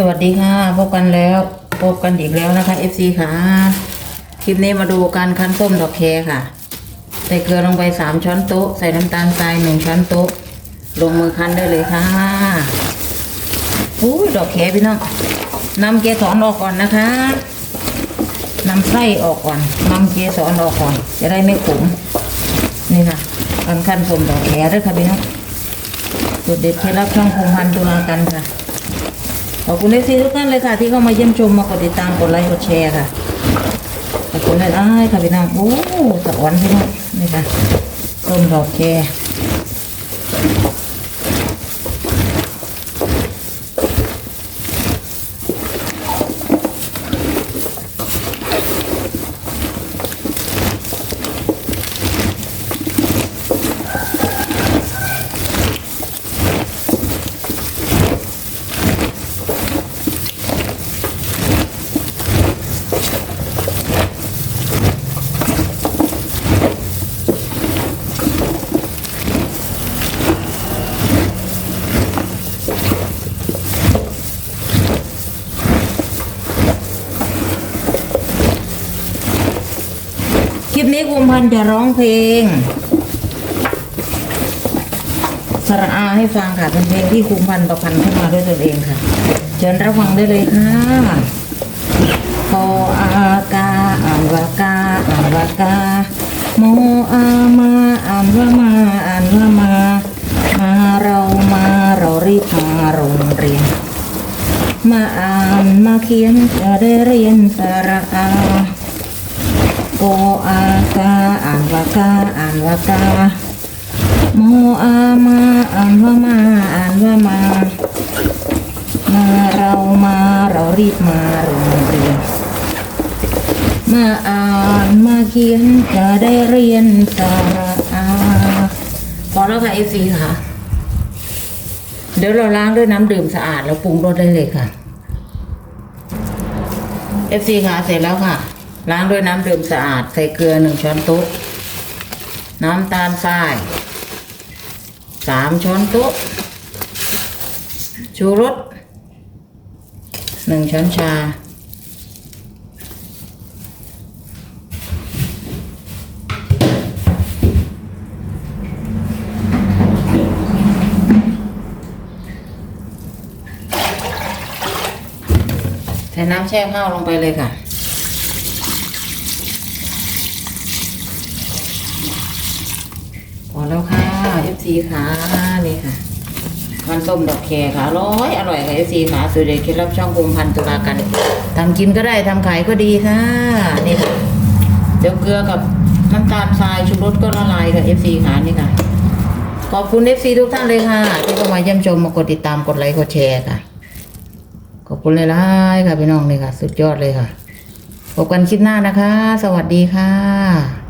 สวัสดีค่ะ พบกันแล้ว พบกันอีกแล้วนะคะ FC ค่ะ คลิปนี้มาดูการคั้นส้มดอกแคค่ะ ใส่เกลือลงไปสามช้อนโต๊ะ ใส่น้ำตาลทรายหนึ่งช้อนโต๊ะ ลงมือคั้นได้เลยค่ะอุ้ยดอกแคพี่น้องนำเกสรออกก่อนนะคะนำไส้ออกก่อนนำเกสรออกก่อน จะได้ไม่ขมนี่ค่ะการคั้นส้มดอกแคด้วยค่ะพี่น้องสูตรเด็ดเคล็ดลับช่องคงพันตุลากันค่ะ ขอบคุณเอฟซีทุกท่านเลยค่ะ ที่เข้ามาเยี่ยมชมมากดติดตามกดไลค์กดแชร์ค่ะขอบคุณเลยอ้ายค่ะพี่น้องโอ้สะอ่อนพี่น้องนี่ค่ะต้มดอกแคร์ นี้กุมพันจะร้องเพลง สระอาให้ฟังค่ะเป็นเพลงที่คุมพันประพันธ์ขึ้นมาด้วยตนเองค่ะเชิญรับฟังได้เลยค่ะพออากาอ่านวากาอ่านวากาโมอามาอ่านว่ามาอ่านว่ามา มาเรามาเรารีบมาโรงเรียน มาอ่านมาเขียนจะได้เรียนสระอา โกอากาอ่านว่ากาอ่านว่ากาโมอามาอ่านว่ามาอ่านว่ามา มาเรามาเรารีบมาโรงเรียนมาอ่านมาเขียนจะได้เรียนสระอาพอแล้วค่ะเอฟซีค่ะ เดี๋ยวเราล้างด้วยน้ำดื่มสะอาดแล้วปรุงรสได้เลยค่ะเอฟซีค่ะเสร็จแล้วค่ะ ล้างด้วยน้ำดื่มสะอาด ใส่เกลือหนึ่งช้อนโต๊ะ น้ำตาลทรายสามช้อนโต๊ะ ชูรสหนึ่งช้อนชา ใส่น้ำแช่ข้าวลงไปเลยค่ะ อแล้วค่ะ FC ค่ะนี่ค่ะมันต้มดอกแคค่ะร่อยอร่อยค่ะ FC ค่ะสุดเด็ดเคล็ดลับช่องกุมพันตุลากันทำกินก็ได้ทำขายก็ดีค่ะนี่ค่ะเดี๋ยวเกลือกับน้ำตาลทรายชูรสก็ละลายค่ะ FC ค่ะนี่ค่ะขอบคุณ FC ทุกท่านเลยค่ะ ที่เข้ามาเยี่ยมชมมากดติดตามกดไลค์กดแชร์ค่ะขอบคุณเลยล่ะค่ะพี่น้องเลยค่ะ สุดยอดเลยค่ะพบกันคลิปหน้านะคะ สวัสดีค่ะ